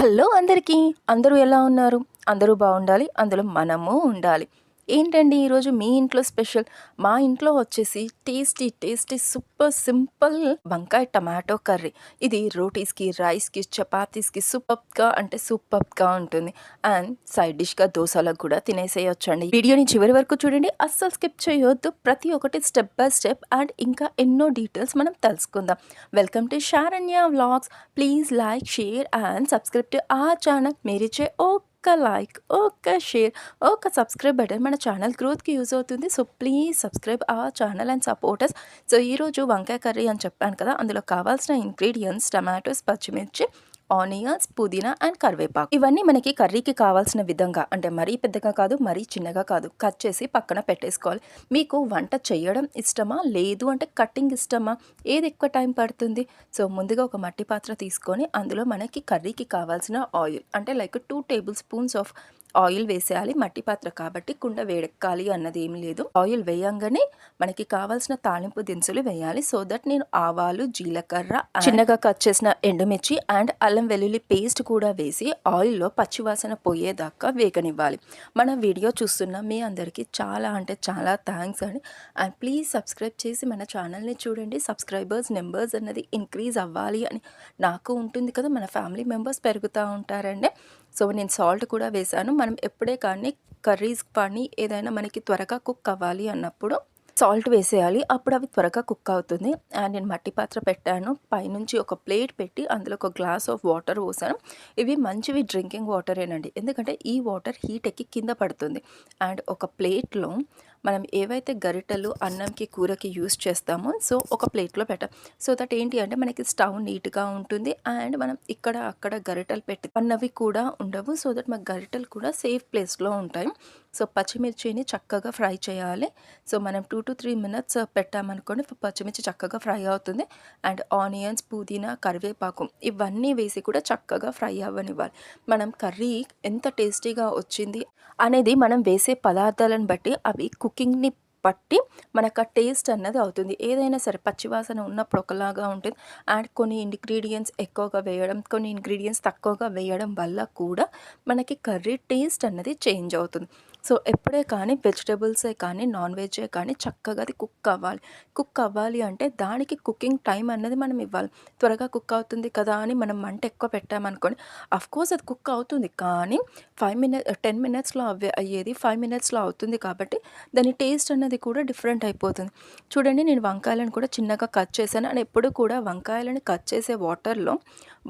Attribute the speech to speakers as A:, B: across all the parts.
A: Hello అందరికీ. అందరూ ఎలా ఉన్నారు? అందరూ బాగుండాలి. అందులో మనము ఉండాలి. ఏంటండి ఈరోజు మీ ఇంట్లో స్పెషల్? మా ఇంట్లో వచ్చేసి టేస్టీ టేస్టీ సూపర్ సింపుల్ వంకాయ టమాటో కర్రీ. ఇది రోటీస్కి రైస్కి చపాతీస్కి సూపర్గా అంటే సూపర్గా ఉంటుంది. అండ్ సైడ్ డిష్గా దోశలకు కూడా తినేసేయొచ్చండి. వీడియోని చివరి వరకు చూడండి. అస్సలు స్కిప్ చేయొద్దు. ప్రతి ఒక్కటి స్టెప్ బై స్టెప్ అండ్ ఇంకా ఎన్నో డీటెయిల్స్ మనం తెలుసుకుందాం. Welcome to Saranya vlogs. Please like share and subscribe to ఆ ఛానల్. మీరిచ్చే ఒక్క లైక్ ఒక్క షేర్ ఒక సబ్స్క్రైబ్ బటన్ మన ఛానల్ గ్రోత్కి యూజ్ అవుతుంది. సో ప్లీజ్ సబ్స్క్రైబ్ ఆ ఛానల్ అండ్ సపోర్టర్స్ సో ఈరోజు వంకాయ కర్రీ అని చెప్పాను కదా అందులో కావాల్సిన ఇంగ్రీడియంట్స్ టమాటోస్ పచ్చిమిర్చి ఆనియన్స్ పుదీనా అండ్ కరివేపాకు. ఇవన్నీ మనకి కర్రీకి కావాల్సిన విధంగా అంటే మరీ పెద్దగా కాదు మరీ చిన్నగా కాదు కట్ చేసి పక్కన పెట్టేసుకోవాలి. మీకు వంట చేయడం ఇష్టమా? లేదు అంటే కట్టింగ్ ఇష్టమా? ఏది ఎక్కువ టైం పడుతుంది? సో ముందుగా ఒక మట్టి పాత్ర తీసుకొని అందులో మనకి కర్రీకి కావాల్సిన ఆయిల్ అంటే like two tablespoons of oil వేసేయాలి మట్టి పాత్ర కాబట్టి కుండ వేడెక్కాలి అన్నది ఏం లేదు. ఆయిల్ వేయంగానే మనకి కావాల్సిన తాలింపు దినుసులు వేయాలి. సో దట్ నేను ఆవాలు జీలకర్ర చిన్నగా కట్ చేసిన ఎండుమిర్చి అండ్ అల్లం వెల్లుల్లి పేస్ట్ కూడా వేసి ఆయిల్లో పచ్చివాసన పోయేదాకా వేగనివ్వాలి. మన వీడియో చూస్తున్న మీ అందరికీ చాలా అంటే చాలా థ్యాంక్స్ అండి. అండ్ ప్లీజ్ సబ్స్క్రైబ్ చేసి మన ఛానల్ని చూడండి. సబ్స్క్రైబర్స్ నెంబర్స్ అన్నది ఇంక్రీజ్ అవ్వాలి అని నాకు ఉంటుంది కదా. మన ఫ్యామిలీ మెంబర్స్ పెరుగుతూ ఉంటారండి. సో నేను సాల్ట్ కూడా వేసాను మనం ఎప్పుడే కానీ కర్రీస్ కానీ ఏదైనా మనకి త్వరగా కుక్ అవ్వాలి అన్నప్పుడు సాల్ట్ వేసేయాలి. అప్పుడు అవి త్వరగా కుక్ అవుతుంది. అండ్ నేను మట్టి పాత్ర పెట్టాను. పైనుంచి ఒక ప్లేట్ పెట్టి అందులో ఒక గ్లాస్ ఆఫ్ వాటర్ పోసాను. ఇవి మంచివి డ్రింకింగ్ వాటరేనండి. ఎందుకంటే ఈ వాటర్ హీట్ ఎక్కి కింద పడుతుంది. అండ్ ఒక ప్లేట్లో మనం ఏవైతే గరిటెలు అన్నంకి కూరకి యూస్ చేస్తామో సో ఒక ప్లేట్లో పెట్టాం. సో దట్ ఏంటి అంటే మనకి స్టవ్ నీట్గా ఉంటుంది అండ్ మనం ఇక్కడ అక్కడ గరిటెలు పెట్టి అన్నవి కూడా ఉండవు. సో దట్ మన గరిటెలు కూడా సేఫ్ ప్లేస్లో ఉంటాయి. సో పచ్చిమిర్చిని చక్కగా ఫ్రై చేయాలి. సో మనం టూ టు త్రీ మినిట్స్ పెట్టామనుకోండి పచ్చిమిర్చి చక్కగా ఫ్రై అవుతుంది. అండ్ ఆనియన్స్ పుదీనా కరివేపాకు ఇవన్నీ వేసి కూడా చక్కగా ఫ్రై అవ్వనివ్వాలి. మనం కర్రీ ఎంత టేస్టీగా వచ్చింది అనేది మనం వేసే పదార్థాలను బట్టి అవి కుకింగ్ని బట్టి మనకు ఆ టేస్ట్ అన్నది అవుతుంది. ఏదైనా సరే పచ్చివాసన ఉన్నప్పుడు ఒకలాగా ఉంటుంది. అండ్ కొన్ని ఇంగ్రీడియంట్స్ ఎక్కువగా వేయడం కొన్ని ఇంగ్రీడియంట్స్ తక్కువగా వేయడం వల్ల కూడా మనకి కర్రీ టేస్ట్ అన్నది చేంజ్ అవుతుంది. సో ఎప్పుడే కానీ వెజిటేబుల్సే కానీ నాన్ వెజే కానీ చక్కగా అది కుక్ అవ్వాలి. కుక్ అవ్వాలి అంటే దానికి కుకింగ్ టైం అన్నది మనం ఇవ్వాలి. త్వరగా కుక్ అవుతుంది కదా అని మనం మంట ఎక్కువ పెట్టామనుకోండి కోర్స్ అది కుక్ అవుతుంది. కానీ ఫైవ్ మినిట్ టెన్ మినిట్స్లో అవ్వే అయ్యేది ఫైవ్ మినిట్స్లో అవుతుంది కాబట్టి దాని టేస్ట్ అన్నది కూడా డిఫరెంట్ అయిపోతుంది. చూడండి నేను వంకాయలను కూడా చిన్నగా కట్ చేశాను. అండ్ ఎప్పుడు కూడా వంకాయలని కట్ చేసే వాటర్లో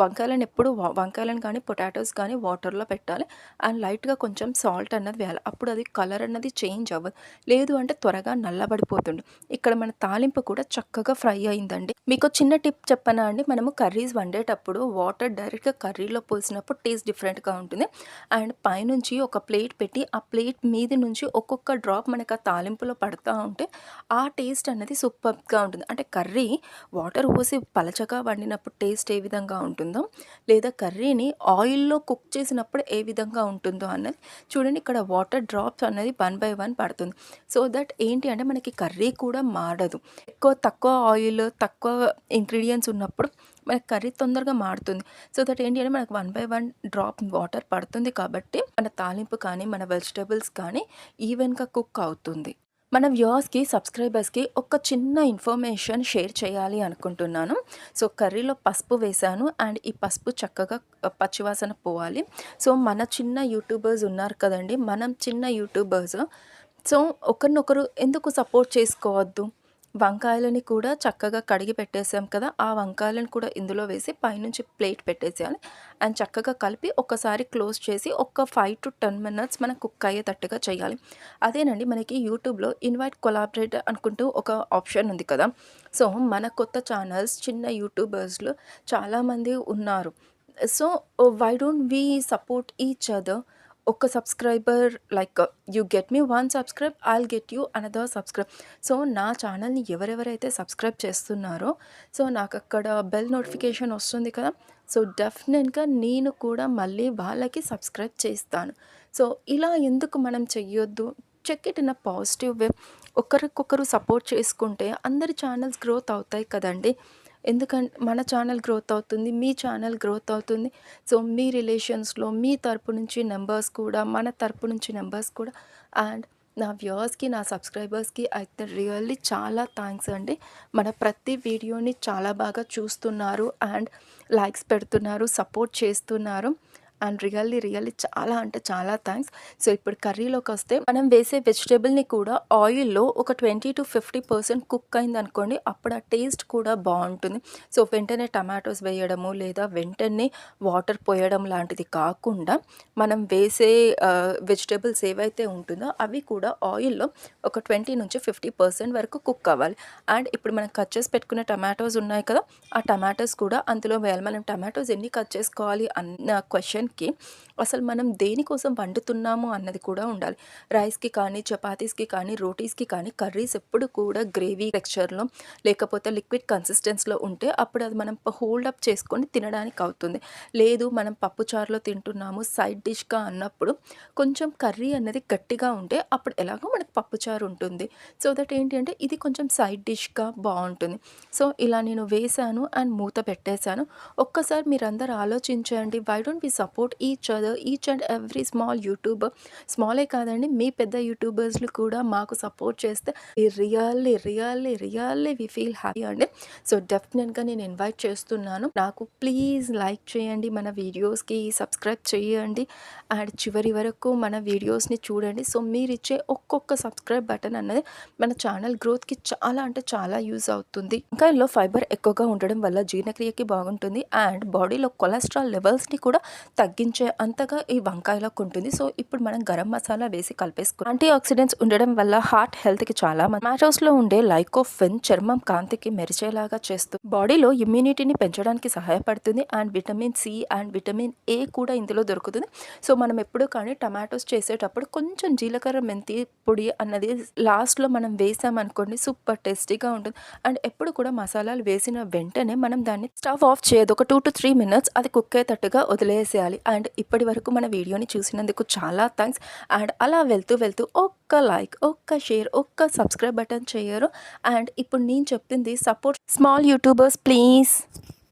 A: వంకాయలను ఎప్పుడు వంకాయలను కానీ పొటాటోస్ కానీ వాటర్లో పెట్టాలి. అండ్ లైట్గా కొంచెం సాల్ట్ అన్నది వేయాలి. అప్పుడు అది కలర్ అన్నది చేంజ్ అవ్వదు. లేదు అంటే త్వరగా నల్లబడిపోతుంది ఇక్కడ మన తాలింపు కూడా చక్కగా ఫ్రై అయిందండి. మీకు చిన్న టిప్ చెప్పనా అండి? మనము కర్రీస్ వండేటప్పుడు వాటర్ డైరెక్ట్గా కర్రీలో పోసినప్పుడు టేస్ట్ డిఫరెంట్గా ఉంటుంది. అండ్ పైనుంచి ఒక ప్లేట్ పెట్టి ఆ ప్లేట్ మీద నుంచి ఒక్కొక్క డ్రాప్ మనకు ఆ తాలింపులో పడుతూ ఉంటే ఆ టేస్ట్ అన్నది సూపర్గా ఉంటుంది. అంటే కర్రీ వాటర్ పోసి పలచగా వండినప్పుడు టేస్ట్ ఏ విధంగా ఉంటుందో లేదా కర్రీని ఆయిల్లో కుక్ చేసినప్పుడు ఏ విధంగా ఉంటుందో అన్నది చూడండి. ఇక్కడ వాటర్ డ్రాప్స్ అనేది వన్ బై వన్ పడుతుంది. సో దట్ ఏంటి అంటే మనకి కర్రీ కూడా మాడదు. ఎక్కువ తక్కువ ఆయిల్ తక్కువ ఇంగ్రీడియంట్స్ ఉన్నప్పుడు మనకి కర్రీ తొందరగా మాడుతుంది. సో దట్ ఏంటి అంటే మనకు one by one drop water పడుతుంది కాబట్టి మన తాలింపు కానీ మన వెజిటేబుల్స్ కానీ ఈవెన్గా కుక్ అవుతుంది. మన వ్యూవర్స్కి సబ్స్క్రైబర్స్కి ఒక చిన్న ఇన్ఫర్మేషన్ షేర్ చేయాలి అనుకుంటున్నాను. సో కర్రీలో పసుపు వేశాను అండ్ ఈ పసుపు చక్కగా పచ్చివాసన పోవాలి. సో మన చిన్న యూట్యూబర్స్ ఉన్నారు కదండి మనం చిన్న యూట్యూబర్స్. సో ఒకరినొకరు ఎందుకు సపోర్ట్ చేసుకోవద్దు? వంకాయలని కూడా చక్కగా కడిగి పెట్టేసాం కదా ఆ వంకాయలను కూడా ఇందులో వేసి పైనుంచి ప్లేట్ పెట్టేసేయాలి. అండ్ చక్కగా కలిపి ఒకసారి క్లోజ్ చేసి ఒక ఫైవ్ టు టెన్ మినిట్స్ మనం కుక్ అయ్యేటట్టుగా చేయాలి. అదేనండి మనకి యూట్యూబ్లో ఇన్వైట్ కొలాబరేట్ అనుకుంటూ ఒక ఆప్షన్ ఉంది కదా. సో మన కొత్త ఛానల్స్ చిన్న యూట్యూబర్స్లో చాలామంది ఉన్నారు. So why don't we support each other ఒక subscriber like you get me one subscribe I'll get you another subscribe. So నా ఛానల్ని ఎవరెవరైతే సబ్స్క్రైబ్ చేస్తున్నారో సో నాకు అక్కడ బెల్ నోటిఫికేషన్ వస్తుంది కదా సో డెఫినెట్గా నేను కూడా మళ్ళీ వాళ్ళకి సబ్స్క్రైబ్ చేస్తాను. సో ఇలా ఎందుకు మనం చెయ్యొద్దు? Check it in a positive way. ఒకరికొకరు సపోర్ట్ చేసుకుంటే అందరి ఛానల్స్ గ్రోత్ అవుతాయి కదండి. ఎందుకంటే మన ఛానల్ గ్రోత్ అవుతుంది మీ ఛానల్ గ్రోత్ అవుతుంది. సో మీ రిలేషన్స్లో మీ తరపు నుంచి నెంబర్స్ కూడా మన తరపు నుంచి నెంబర్స్ కూడా. అండ్ నా వ్యూవర్స్కి నా సబ్స్క్రైబర్స్కి అయితే రియల్లీ చాలా థ్యాంక్స్ అండి. మన ప్రతి వీడియోని చాలా బాగా చూస్తున్నారు అండ్ లైక్స్ పెడుతున్నారు సపోర్ట్ చేస్తున్నారు. అండ్ రియల్లీ రియల్లీ చాలా అంటే చాలా థ్యాంక్స్ సో ఇప్పుడు కర్రీలోకి వస్తే మనం వేసే వెజిటేబుల్ని కూడా ఆయిల్లో ఒక twenty to fifty percent cook అయింది అనుకోండి అప్పుడు ఆ టేస్ట్ కూడా బాగుంటుంది. సో వెంటనే టమాటోస్ వేయడము లేదా వెంటనే వాటర్ పోయడం లాంటిది కాకుండా మనం వేసే వెజిటేబుల్స్ ఏవైతే ఉంటుందో అవి కూడా ఆయిల్లో ఒక ట్వంటీ నుంచి ఫిఫ్టీ పర్సెంట్ వరకు కుక్ అవ్వాలి. అండ్ ఇప్పుడు మనం కట్ చేసి పెట్టుకున్న టమాటోస్ ఉన్నాయి కదా ఆ టమాటోస్ కూడా అందులో వేయాలి. మనం టమాటోస్ ఎన్ని కట్ చేసుకోవాలి అన్న క్వశ్చన్ టైంకి అసలు మనం దేనికోసం వండుతున్నాము అన్నది కూడా ఉండాలి. రైస్కి కానీ చపాతీస్కి కానీ రోటీస్కి కానీ కర్రీస్ ఎప్పుడు కూడా గ్రేవీ టెక్స్చర్లో లేకపోతే లిక్విడ్ కన్సిస్టెన్స్లో ఉంటే అప్పుడు అది మనం హోల్డ్ అప్ చేసుకొని తినడానికి అవుతుంది. లేదు మనం పప్పు చారులో తింటున్నాము సైడ్ డిష్గా అన్నప్పుడు కొంచెం కర్రీ అన్నది గట్టిగా ఉంటే అప్పుడు ఎలాగో మనకు పప్పుచారు ఉంటుంది. సో దట్ ఏంటి అంటే ఇది కొంచెం సైడ్ డిష్గా బాగుంటుంది. సో ఇలా నేను వేసాను అండ్ మూత పెట్టేశాను. ఒక్కసారి మీరందరూ ఆలోచించండి why don't we support support each other each and every small YouTuber స్మాలే కాదండి మీ పెద్ద యూట్యూబర్స్లు కూడా మాకు సపోర్ట్ చేస్తే really really really we feel happy అండి. సో డెఫినెట్గా నేను ఇన్వైట్ చేస్తున్నాను. నాకు ప్లీజ్ లైక్ చేయండి మన వీడియోస్కి సబ్స్క్రైబ్ చేయండి. అండ్ చివరి వరకు మన వీడియోస్ని చూడండి. సో మీరు ఇచ్చే ఒక్కొక్క సబ్స్క్రైబ్ బటన్ అన్నది మన ఛానల్ గ్రోత్కి చాలా అంటే చాలా యూజ్ అవుతుంది. ఇంకా ఇందులో ఫైబర్ ఎక్కువగా ఉండడం వల్ల జీర్ణక్రియకి బాగుంటుంది. అండ్ బాడీలో కొలెస్ట్రాల్ లెవెల్స్ని కూడా తగ్గించే అంతగా ఈ వంకాయలకు ఉంటుంది సో ఇప్పుడు మనం గరం మసాలా వేసి కలిపేసుకున్నాం. యాంటీ ఆక్సిడెంట్స్ ఉండడం వల్ల హార్ట్ హెల్త్కి చాలా లో ఉండే లైకోఫెన్ చర్మం కాంతికి మెరిచేలాగా చేస్తూ బాడీలో ఇమ్యూనిటీని పెంచడానికి సహాయపడుతుంది. And vitamin C and vitamin A కూడా ఇందులో దొరుకుతుంది. సో మనం ఎప్పుడు కానీ టమాటోస్ చేసేటప్పుడు కొంచెం జీలకర్ర మెంతి పొడి అన్నది లాస్ట్లో మనం వేసామనుకోండి సూపర్ టేస్టీగా ఉంటుంది. అండ్ ఎప్పుడు కూడా మసాలాలు వేసిన వెంటనే మనం దాన్ని స్టవ్ ఆఫ్ చేయదు. ఒక టూ టు త్రీ మినిట్స్ అది కుక్ అయ్యేటట్టుగా వదిలేసేయాలి. అండ్ ఇప్పటి వరకు మన వీడియోని చూసినందుకు చాలా థ్యాంక్స్. అండ్ అలా వెళ్తూ వెళ్తూ ఒక్క లైక్ ఒక్క షేర్ ఒక్క సబ్స్క్రైబ్ బటన్ చేయరు. అండ్ ఇప్పుడు నేను చెప్తుంది సపోర్ట్ స్మాల్ యూట్యూబర్స్ ప్లీజ్.